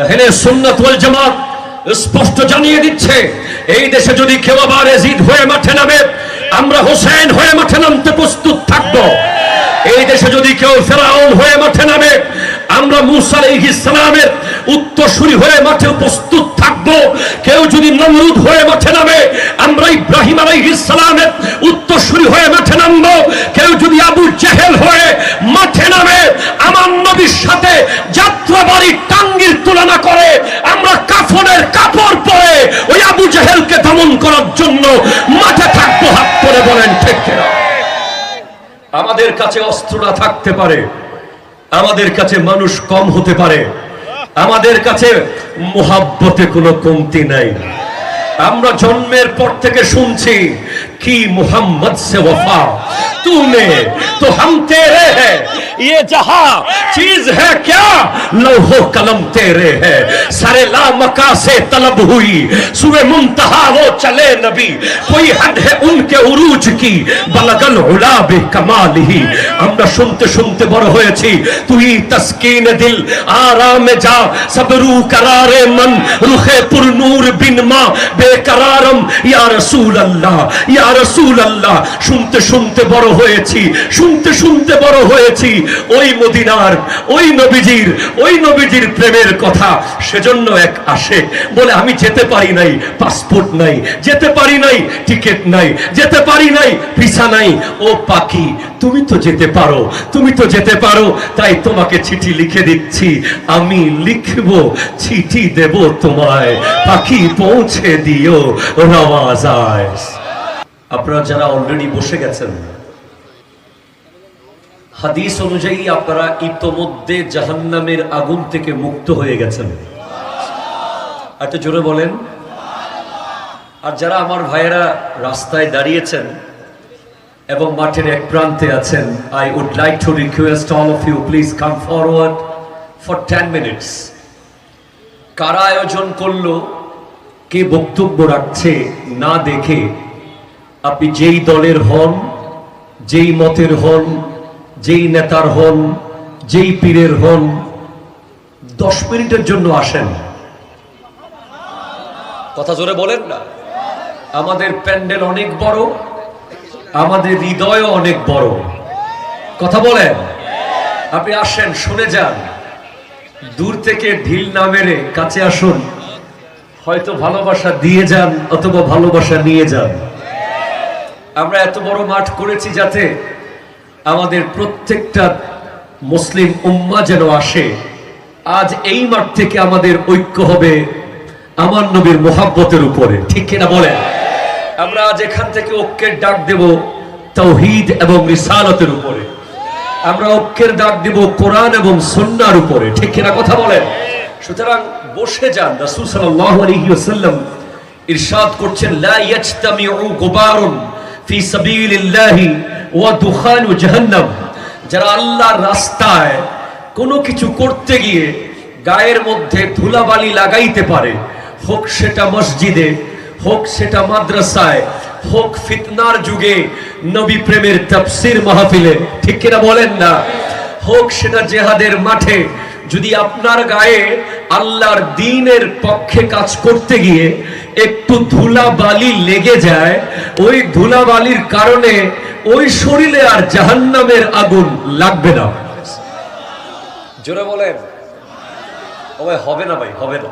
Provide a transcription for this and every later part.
এখানে সুন্নাত ওয়াল জামাত স্পষ্ট জানিয়ে দিচ্ছে, এই দেশে যদি কেউ আবার এজিদ হয়ে মাঠে নামে, আমরা হোসেন হয়ে মাঠে নামতে প্রস্তুত থাকব। এই দেশে যদি কেউ ফেরাউন হয়ে মাঠে নামে, আমরা মুসা আলাইহিস সালামের উত্তরসূরি হয়ে মাঠে প্রস্তুত থাকব। কেউ যদি নমরুদ হয়ে মাঠে নামে, আমরা ইব্রাহিম আলাইহিস সালামের উত্তরসূরি হয়ে মাঠে নামবো। কেউ যদি আবু জেহেল হয়ে মাঠে নামে, আমার নবীর সাথে টাঙ্গির তুলনা করে, আমরা কাফনের কাপড় পরে ওই আবু জেহেলকে দমন করার জন্য মাঠে থাকব, হাত করে বলেন, ঠিক আমাদের কাছে অস্ত্রটা থাকতে পারে, আমাদের কাছে মানুষ কম হতে পারে, আমাদের কাছে মোহাব্বতে কোনো কমতি নাই। আমরা জন্মের পর থেকে শুনছি, কি মোহাম্মদ সে वफा तूने तो हम तेरे हैं ये जहां चीज है क्या लौहो कलम तेरे है सारे ला मका से तलब हुई सुबह मुंतहा वो चले नबी कोई हद है उनके उरूज की बलगल उला बे कमाल ही আমরা শুনতে শুনতে বড় হয়েছি তুই তসকিন দিল আরামে যা সবরু करारे मन रुखे पुर नूर बिन मा बेकरारम या रसूल अल्लाह या रसूल अल्लाह শুনতে শুনতে বড় হয়েছি, শুনতে শুনতে বড় হয়েছি। ওই মদিনার, ওই নবীজির ওই নবীজির প্রেমের কথা সেজন্য এক আসে। বলে, আমি যেতে পারি নাই পাসপোর্ট নাই, যেতে পারি নাই টিকিট নাই, যেতে পারি নাই ভিসা নাই। ও পাখি, তুমি তো যেতে পারো, তুমি তো যেতে পারো, তাই তোমাকে চিঠি লিখে দিচ্ছি। আমি লিখব, চিঠি দেব তোমায়। পাখি পৌঁছে দিও রওয়াজায় আপনারা যারা অলরেডি বসে গেছেন হাদিস অনুযায়ী আপনারা ইতোমধ্যে জাহান্নামের আগুন থেকে মুক্ত হয়ে গেছেন। এত জোরে বলেন। আর যারা আমার ভাইয়েরা রাস্তায় দাঁড়িয়েছেন এবং মাঠের এক প্রান্তে আছেন I would like to request all of you please come forward for ten minutes কারা আয়োজন করল, কে বক্তব্য রাখছে না দেখে, আপনি যেই দলের হন, যেই মতের হন যেই নেতার হন, যেই পীরের হন, দশ মিনিটের জন্য আসেন। কথা জোরে বলেন না। আমাদের প্যান্ডেল অনেক বড়, আমাদের হৃদয়ও অনেক বড়। কথা বলেন। আপনি আসেন, শুনে যান। দূর থেকে ঢিল না মেরে কাছে আসুন। হয়তো ভালোবাসা দিয়ে যান অথবা ভালোবাসা নিয়ে যান। আমরা এত বড় মাঠ করেছি যাতে আমাদের প্রত্যেকটা মুসলিম উম্মা যেন আসে, আজ এই মাঠ থেকে আমাদের ঐক্য হবে আমার নবীর মোহাব্বতের উপরে। ঠিক কিনা বলেন? আমরা আজ এখান থেকে ঐক্যের ডাক দেব তৌহিদ এবং রিসালতের উপরে। আমরা ঐক্যের ডাক দেব কোরআন এবং সন্ন্যার উপরে। ঠিক কিনা কথা বলেন? সুতরাং বসে যান। রাসূল সাল্লাল্লাহু আলাইহি ওয়াসাল্লাম ইরশাদ করছেন, লা ইয়াজতামিউ গুবারুন ফি সাবিলিল্লাহি ওয়া দুখানু জাহান্নাম। যারা আল্লাহর রাস্তায় কোনো কিছু করতে গিয়ে গায়ের মধ্যে ধুলাবালি লাগাইতে পারে, হোক সেটা মসজিদে, হোক সেটা মাদ্রাসায়, হোক ফিতনার যুগে নবী প্রেমের তাফসির মাহফিলে, ঠিক কিনা বলেন না? হোক সেটা জেহাদের মাঠে, যদি আপনার গায়ে আল্লাহর দিনের পক্ষে কাজ করতে গিয়ে একটু ধুলা বালি লেগে যায়, ওই ধুলা বালির কারণে ওই শরীরে আর জাহান্নামের আগুন লাগবে না। জোরে বলেন। ভাই হবে না ভাই, হবে না।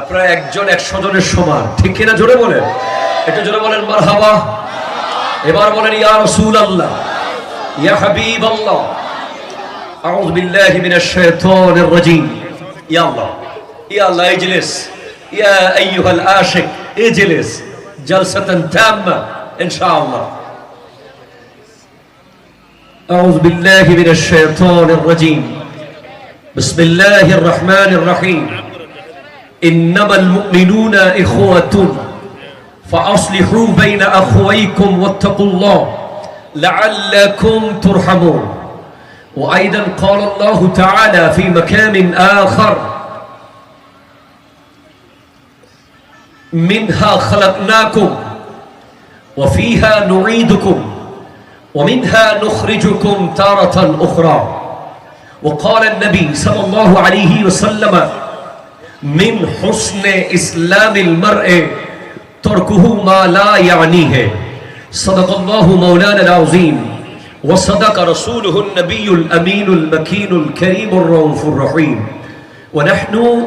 আপনার একজন একশো জনের সমান, ঠিক কিনা জোরে বলেন? একটু জোরে বলেন মার হাবা এবার বলেন, ইয়া রসুল আল্লাহ ইয়া আল্লাহ আউযু বিল্লাহি মিনাশ শাইতানির রাজিম। ইয়া আল্লাহ ইয়া আল্লাহ ইজলিস يا أيها العاشق اجلس جلسة تامة إن شاء الله. أعوذ بالله من الشيطان الرجيم. بسم الله الرحمن الرحيم. إنما المؤمنون إخوة فأصلحوا بين أخويكم واتقوا الله لعلكم ترحمون. وأيضا قال الله تعالى في مكان آخر منها خلقناكم وفيها نعيدكم ومنها نخرجكم تارة أخرى. وقال النبي صلى الله عليه وسلم من حسن إسلام المرء تركه ما لا يعنيه. صدق الله مولانا العظيم. وصدق رسوله النبي الأمين المكين الكريم الرؤوف الرحيم. ونحن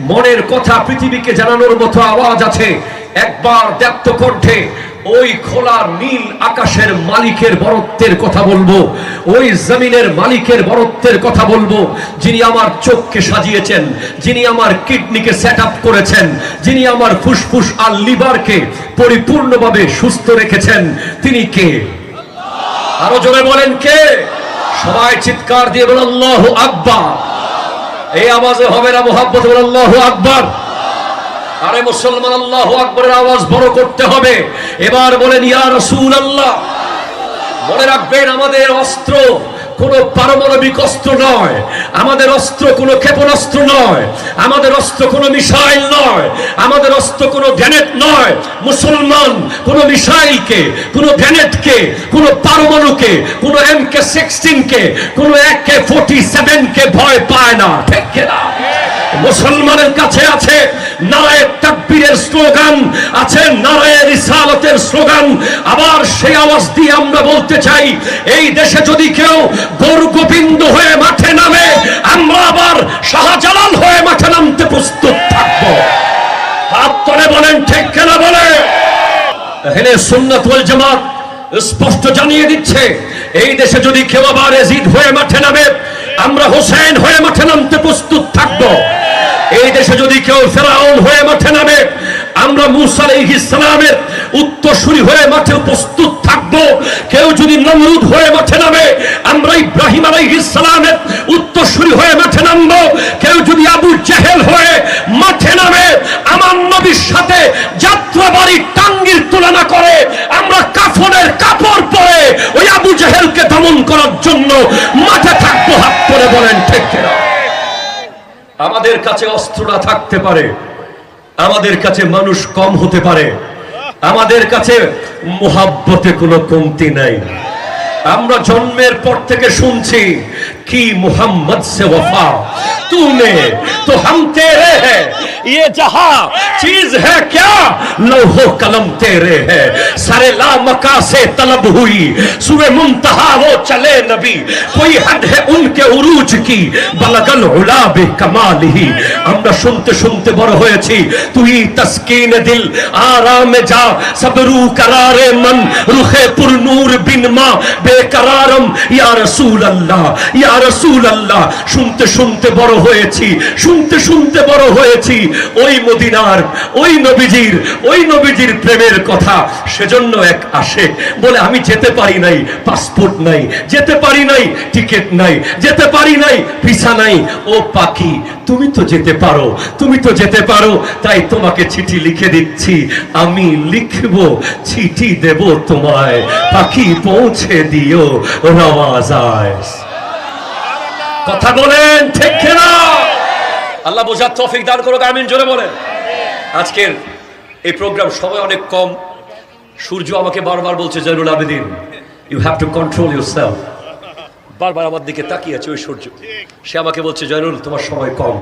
মনের কথা পৃথিবীকে জানানোর মতো আওয়াজ আছে। একবার ব্যক্ত কণ্ঠে ওই খোলা নীল আকাশের মালিকের বরত্বের কথা বলব। ওই জমিনের মালিকের বরত্বের কথা বলব। যিনি আমার চোখকে সাজিয়েছেন, যিনি আমার কিডনিকে সেট করেছেন, যিনি আমার ফুসফুস আর লিভারকে পরিপূর্ণভাবে সুস্থ রেখেছেন, তিনি কে? আরও জোরে বলেন কে? সবাই চিৎকার দিয়ে আল্লাহ আকবার। এই আওয়াজে হবে না মোহাম্মদ আল্লাহ আকবর। আরে মুসলমান, আল্লাহ আকবরের আওয়াজ বড় করতে হবে। এবার বলেন, ইয়া রসুল আল্লাহ মনে রাখবেন, আমাদের অস্ত্র কোনো পারমাণবিক অস্ত্র নয়। আমাদের অস্ত্র কোনো ক্ষেপণাস্ত্র নয়। আমাদের অস্ত্র কোনো মিসাইল নয়। আমাদের অস্ত্র কোনো গ্যানেট নয়। মুসলমান কোনো মিসাইলকে, কোনো গ্যানেটকে, কোনো পারমাণুকে, কোনো এম কে সিক্সটিনকে, কোনো এক কে ফোর্টি সেভেনকে ভয় পায় না। ঠিক কিনা? মুসলমানের কাছে আছে নারায় তাকবীরের স্লোগান, আছে নারায় রিসালতের স্লোগান। আবার সেই আওয়াজ দিয়ে আমরা বলতে চাই, এই দেশে যদি কেউ গরু গোবিন্দ হয়ে মাঠে নামে, আমরা আবার শাহজালাল হয়ে মাঠে নামতে প্রস্তুত থাকব। তোলে বলেন, ঠিক কেনা বলে? এখানে সুন্নাত ওয়াল জামাত স্পষ্ট জানিয়ে দিচ্ছে, এই দেশে যদি কেউ আবার এজিদ হয়ে মাঠে নামে, আমরা হোসেন হয়ে মাঠে নামতে প্রস্তুত থাকব। এই দেশে যদি কেউ ফেরাউন হয়ে মাঠে নামে, আমরা মুসা আলাইহিস সালামের উত্তরসূরি হয়ে মাঠে প্রস্তুত থাকব। কেউ যদি নমরুদ হয়ে মাঠে নামে, আমরা ইব্রাহিম আলাইহিস সালামের উত্তরসূরি হয়ে মাঠে নামবো। কেউ যদি আবু জেহেল হয়ে মাঠে নামে, আমার নবীর সাথে যাত্রাবাড়ি টাঙ্গির তুলনা করে, আমরা কাফনের কাপড় পরে ওই আবু জেহেলকে দমন করার জন্য মাঠে থাকব। হাত করে বলেন, ঠিক কিনা? আমাদের কাছে অস্ত্রটা থাকতে পারে। আমাদের কাছে মানুষ কম হতে পারে। আমাদের কাছে মোহাব্বতে কোনো কমতি নাই। আমরা জন্মের পর থেকে শুনছি কি মোহাম্মদ সে वफा तूने तो हम तेरे हैं ये जहां चीज है क्या लौहो कलम तेरे है सारे ला मका से तलब हुई सुबह मुंतहा वो चले नबी कोई हद है उनके उरूज की बलगल उलाबे कमाल ही আমরা শুনতে শুনতে বড় হয়েছি তুই তসকিন দিল আরাম যা সবরু करारे मन रुखे पुर नूर बिन मा बेकरारम या रसूल अल्लाह या শুনতে শুনতে বড় হয়েছি, শুনতে শুনতে বড় হয়েছি। ওই মদিনার, ওই নবীজির ওই নবীজির প্রেমের কথা সেজন্য এক আসে। বলে, আমি যেতে পারি নাই পাসপোর্ট নাই, যেতে পারি নাই টিকিট নাই, যেতে পারি নাই ভিসা নাই। ও পাখি, তুমি তো যেতে পারো, তুমি তো যেতে পারো, তাই তোমাকে চিঠি লিখে দিচ্ছি। আমি লিখব, চিঠি দেব তোমায়। পাখি পৌঁছে দিও, রওয়া আয় কথা বলেন, ঠিক না আল্লাহ বোঝার তৌফিক দান করুক, আমিন, জোরে বলেন। আজকের এই প্রোগ্রাম সময় অনেক কম। সূর্য আমাকে বারবার বলছে, Joynul Abedin you have to control yourself বারবার আমার দিকে তাকিয়ে আছে ওই সূর্য। সে আমাকে বলছে, জয়নুল, তোমার সময় কম।